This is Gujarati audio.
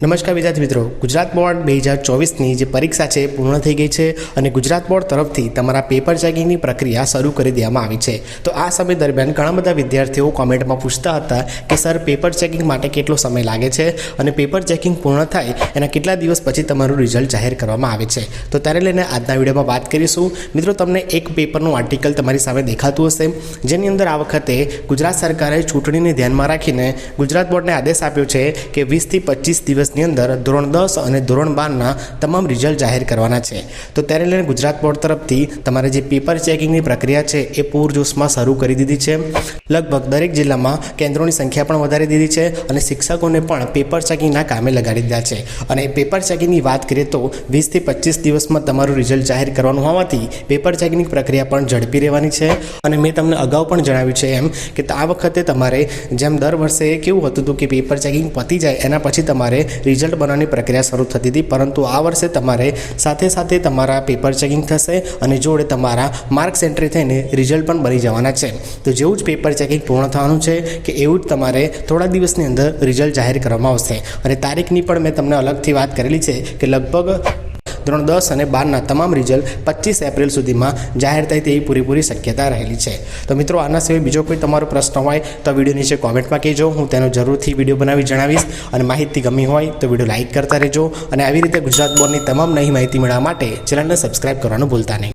નમસ્કાર વિદ્યાર્થી મિત્રો. ગુજરાત બોર્ડ બે હજાર ચોવીસની જે પરીક્ષા છે પૂર્ણ થઈ ગઈ છે અને ગુજરાત બોર્ડ તરફથી તમારા પેપર ચેકિંગની પ્રક્રિયા શરૂ કરી દેવામાં આવી છે. તો આ સમય દરમિયાન ઘણા બધા વિદ્યાર્થીઓ કોમેન્ટમાં પૂછતા હતા કે, સર, પેપર ચેકિંગ માટે કેટલો સમય લાગે છે? અને પેપર ચેકિંગ પૂર્ણ થાય, એના કેટલા દિવસ પછી તમારું રિઝલ્ટ જાહેર કરવામાં આવે છે? તો ત્યારે લઈને આજના વિડીયોમાં વાત કરીશું. મિત્રો, તમને એક પેપરનું આર્ટિકલ તમારી સામે દેખાતું હશે. જેની અંદર આ વખતે ગુજરાત સરકારે ચૂંટણીને ધ્યાનમાં રાખીને ગુજરાત બોર્ડને આદેશ આપ્યો છે કે વીસથી પચીસ દિવસની અંદર ધોરણ દસ અને ધોરણ બારના તમામ રિઝલ્ટ જાહેર કરવાના છે. તો ત્યારે લઈને ગુજરાત બોર્ડ તરફથી તમારે જે પેપર ચેકિંગની પ્રક્રિયા છે એ પૂરજોશમાં શરૂ કરી દીધી છે. લગભગ દરેક જિલ્લામાં કેન્દ્રોની સંખ્યા પણ વધારી દીધી છે અને શિક્ષકોને પણ પેપર ચેકિંગના કામે લગાડી દીધા છે. અને પેપર ચેકિંગની વાત કરીએ તો વીસથી પચીસ દિવસમાં તમારું રિઝલ્ટ જાહેર કરવાનું હોવાથી પેપર ચેકિંગની પ્રક્રિયા પણ ઝડપી રહેવાની છે. અને મેં તમને અગાઉ પણ જણાવ્યું છે એમ કે આ વખતે તમારે જેમ દર વર્ષે કેવું હતું હતું કે પેપર ચેકિંગ પતી જાય એના પછી તમારે રિઝલ્ટ બનાવવાની પ્રક્રિયા શરૂ થતી હતી. પરંતુ આ વર્ષે તમારે સાથે સાથે તમારા પેપર ચેકિંગ થશે અને જોડે તમારા માર્ક્સ એન્ટ્રી થઈને રિઝલ્ટ પણ બની જવાના છે. તો જેવું જ પેપર ચેકિંગ પૂર્ણ થવાનું છે કે એવું જ તમારે થોડા દિવસની અંદર રિઝલ્ટ જાહેર કરવામાં આવશે. અને તારીખની પણ મેં તમને અલગથી વાત કરેલી છે કે લગભગ ધોરણ દસ અને બારના તમામ રિઝલ્ટ પચીસ એપ્રિલ સુધીમાં જાહેર થાય તેવી પૂરેપૂરી શક્યતા રહેલી છે. તો મિત્રો, આના સિવાય બીજો કોઈ તમારો પ્રશ્ન હોય તો વીડિયો નીચે કોમેન્ટમાં કહેજો. હું તેનો જરૂરથી વીડિયો બનાવી જણાવીશ અને માહિતી ગમી હોય તો વીડિયો લાઇક કરતા રહેજો અને આવી રીતે ગુજરાત બોર્ડની તમામ નવી માહિતી મેળવવા માટે ચેનલને સબસ્ક્રાઇબ કરવાનું ભૂલતા નહીં.